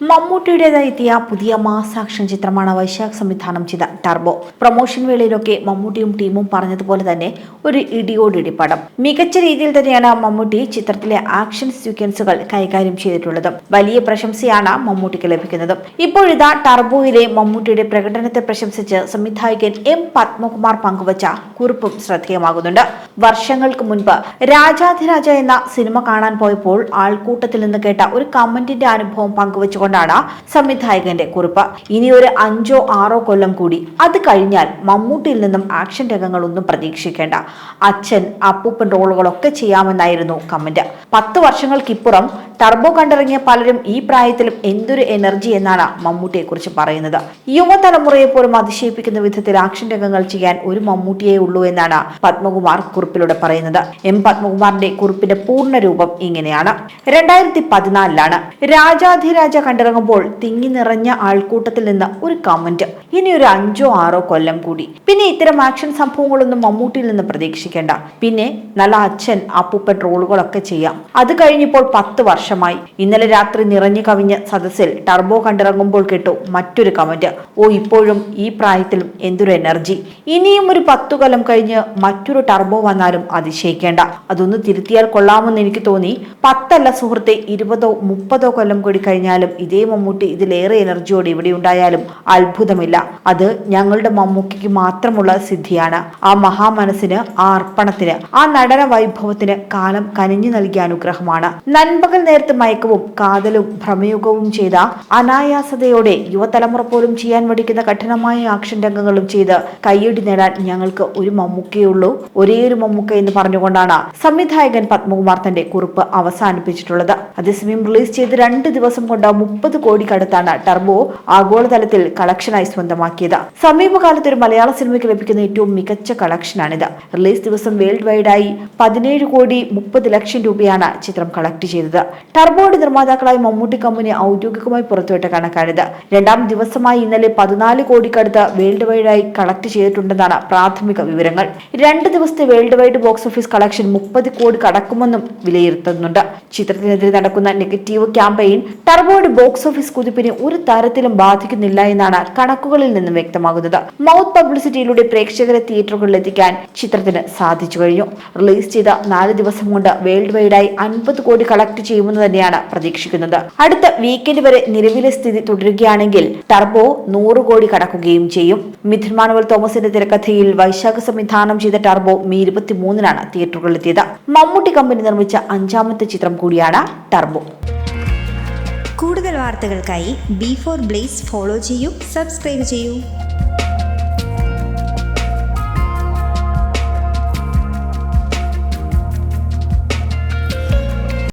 മമ്മൂട്ടിയുടേതായി എത്തിയ പുതിയ mass action ചിത്രമാണ് വൈശാഖ് സംവിധാനം ചെയ്ത ടർബോ. പ്രൊമോഷൻ വേളയിലൊക്കെ മമ്മൂട്ടിയും ടീമും പറഞ്ഞതുപോലെ തന്നെ ഒരു ഇടിയോടിടി പടം. മികച്ച രീതിയിൽ തന്നെയാണ് മമ്മൂട്ടി ചിത്രത്തിലെ ആക്ഷൻ സീക്വൻസുകൾ കൈകാര്യം ചെയ്തിട്ടുള്ളത്. വലിയ പ്രശംസയാണ് മമ്മൂട്ടിക്ക് ലഭിക്കുന്നത്. ഇപ്പോഴിതാ ടർബോയിലെ മമ്മൂട്ടിയുടെ പ്രകടനത്തെ പ്രശംസിച്ച് സംവിധായകൻ എം പത്മകുമാർ പങ്കുവച്ച കുറിപ്പും ശ്രദ്ധേയമാകുന്നുണ്ട്. വർഷങ്ങൾക്ക് മുൻപ് രാജാധിരാജ എന്ന സിനിമ കാണാൻ പോയപ്പോൾ ആൾക്കൂട്ടത്തിൽ നിന്ന് കേട്ട ഒരു കമന്റിന്റെ അനുഭവം പങ്കുവച്ചുകൊണ്ടാണ് സംവിധായകന്റെ കുറിപ്പ്. ഇനി ഒരു അഞ്ചോ ആറോ കൊല്ലം കൂടി. അത് കഴിഞ്ഞാൽ മമ്മൂട്ടിയിൽ നിന്നും ആക്ഷൻ രംഗങ്ങളൊന്നും പ്രതീക്ഷിക്കേണ്ട. അച്ഛൻ അപ്പൂപ്പൻ റോളുകളൊക്കെ ചെയ്യാമെന്നായിരുന്നു കമന്റ്. പത്ത് വർഷങ്ങൾക്കിപ്പുറം ടർബോ കണ്ടിറങ്ങിയ പലരും ഈ പ്രായത്തിലും എന്തൊരു എനർജി എന്നാണ് മമ്മൂട്ടിയെ കുറിച്ച് പറയുന്നത്. യുവതലമുറയെ പോലും അതിശയിപ്പിക്കുന്ന വിധത്തിൽ ആക്ഷൻ രംഗങ്ങൾ ചെയ്യാൻ ഒരു മമ്മൂട്ടിയേ ഉള്ളൂ എന്നാണ് പത്മകുമാർ കുറിപ്പിലൂടെ പറയുന്നത്. എം പത്മകുമാറിന്റെ കുറിപ്പിന്റെ പൂർണ രൂപം ഇങ്ങനെയാണ്. രണ്ടായിരത്തി പതിനാലിലാണ് രാജാധിരാജ കണ്ടിറങ്ങുമ്പോൾ തിങ്ങി നിറഞ്ഞ ആൾക്കൂട്ടത്തിൽ നിന്ന് ഒരു കമന്റ് ഇനി ഒരു അഞ്ചോ ആറോ കൊല്ലം കൂടി. പിന്നെ ഇത്തരം ആക്ഷൻ സംഭവങ്ങളൊന്നും മമ്മൂട്ടിയിൽ നിന്ന് പ്രതീക്ഷിക്കേണ്ട. പിന്നെ നല്ല അച്ഛൻ അപ്പൂപ്പൻ റോളുകളൊക്കെ ചെയ്യാം. അത് കഴിഞ്ഞിപ്പോൾ പത്ത് വർഷമായി ഇന്നലെ രാത്രി നിറഞ്ഞു കവിഞ്ഞ സദസ്സിൽ ടർബോ കണ്ടിറങ്ങുമ്പോൾ കേട്ടു മറ്റൊരു കമന്റ്. ഓ ഇപ്പോഴും ഈ പ്രായത്തിലും എന്തൊരു എനർജി. ഇനിയും ഒരു പത്തു കൊല്ലം കഴിഞ്ഞ് മറ്റൊരു ടർബോ വന്നാലും അതിശയിക്കേണ്ട. അതൊന്ന് തിരുത്തിയാൽ കൊള്ളാമെന്ന് എനിക്ക് തോന്നി. പത്തല്ല സുഹൃത്തെ ഇരുപതോ മുപ്പതോ കൊല്ലം കൂടി കഴിഞ്ഞാലും ഇതേ മമ്മൂട്ടി ഇതിലേറെ എനർജിയോടെ ഇവിടെ ഉണ്ടായാലും അത്ഭുതമില്ല. അത് ഞങ്ങളുടെ മമ്മൂക്കിക്ക് മാത്രമുള്ള സിദ്ധിയാണ്. ആ മഹാമനസ്സിന് ആ അർപ്പണത്തിന് ആ നടന വൈഭവത്തിന് കാലം കനിഞ്ഞു നൽകിയ അനുഗ്രഹമാണ്. നൻപകൽ നേരത്ത് മയക്കവും കാതലും ഭ്രമയുഗവും ചെയ്ത അനായാസതയോടെ യുവതലമുറ പോലും ചെയ്യാൻ മടിക്കുന്ന കഠിനമായ ആക്ഷൻ രംഗങ്ങളും ചെയ്ത് കൈയടി നേടാൻ ഞങ്ങൾക്ക് ഒരു മമ്മൂക്കയുള്ളൂ ഒരേ ഒരു മമ്മൂക്ക എന്ന് പറഞ്ഞുകൊണ്ടാണ് സംവിധായകൻ പത്മകുമാർ തന്റെ കുറിപ്പ് അവസാനിപ്പിച്ചിട്ടുള്ളത്. അതേസമയം റിലീസ് ചെയ്ത് രണ്ട് ദിവസം കൊണ്ട് മുപ്പത് കോടി കടത്താണ് ടർബോ ആഗോളതലത്തിൽ കളക്ഷനായി സ്വന്തമാക്കിയത്. സമീപകാലത്ത് ഒരു മലയാള സിനിമയ്ക്ക് ലഭിക്കുന്ന ഏറ്റവും മികച്ച കളക്ഷനാണിത്. റിലീസ് ദിവസം വേൾഡ് വൈഡായി പതിനേഴ് കോടി മുപ്പത് ലക്ഷം രൂപയാണ് ചിത്രം കളക്ട് ചെയ്തത്. ടർബോയുടെ നിർമ്മാതാക്കളായ മമ്മൂട്ടി കമ്പനി ഔദ്യോഗികമായി പുറത്തുവിട്ട കണക്കാണിത്. രണ്ടാം ദിവസമായി ഇന്നലെ പതിനാല് കോടിക്കടുത്ത് വേൾഡ് വൈഡായി കളക്ട് ചെയ്തിട്ടുണ്ടെന്നാണ് പ്രാഥമിക വിവരങ്ങൾ. രണ്ട് ദിവസത്തെ world wide box office collection മുപ്പത് കോടി കടക്കുമെന്നും വിലയിരുത്തുന്നുണ്ട്. ചിത്രത്തിനെതിരെ നടക്കുന്ന നെഗറ്റീവ് ക്യാമ്പയിൻ ടർബോയുടെ ബോക്സ് ഓഫീസ് കുതിപ്പിനെ ഒരു തരത്തിലും ബാധിക്കുന്നില്ല എന്നാണ് കണക്കുകളിൽ നിന്നും വ്യക്തമാകുന്നത്. മൗത്ത് പബ്ലിസിറ്റിയിലൂടെ പ്രേക്ഷകരെ തിയേറ്ററുകളിൽ എത്തിക്കാൻ ചിത്രത്തിന് സാധിച്ചു കഴിഞ്ഞു. റിലീസ് ചെയ്ത നാല് ദിവസം കൊണ്ട് വേൾഡ് വൈഡായി അൻപത് കോടി കളക്ട് ചെയ്യുമെന്ന് തന്നെയാണ് പ്രതീക്ഷിക്കുന്നത്. അടുത്ത വീക്കെൻഡ് വരെ നിലവിലെ സ്ഥിതി തുടരുകയാണെങ്കിൽ ടർബോ നൂറ് കോടി കടക്കുകയും ചെയ്യും. മിഥുൻ മാനുവൽ തോമസിന്റെ തിരക്കഥയിൽ വൈശാഖ സംവിധാനം ചെയ്ത ടർബോ മെയ് ഇരുപത്തിമൂന്നിനാണ് തിയേറ്ററുകളിലെത്തിയത്. മമ്മൂട്ടി കമ്പനി നിർമ്മിച്ച അഞ്ചാമത്തെ ചിത്രം കൂടിയാണ് ടർബോ. കൂടുതൽ വാർത്തകൾക്കായി ബി ഫോർ ബ്ലേസ് ഫോളോ ചെയ്യൂ സബ്സ്ക്രൈബ് ചെയ്യൂ.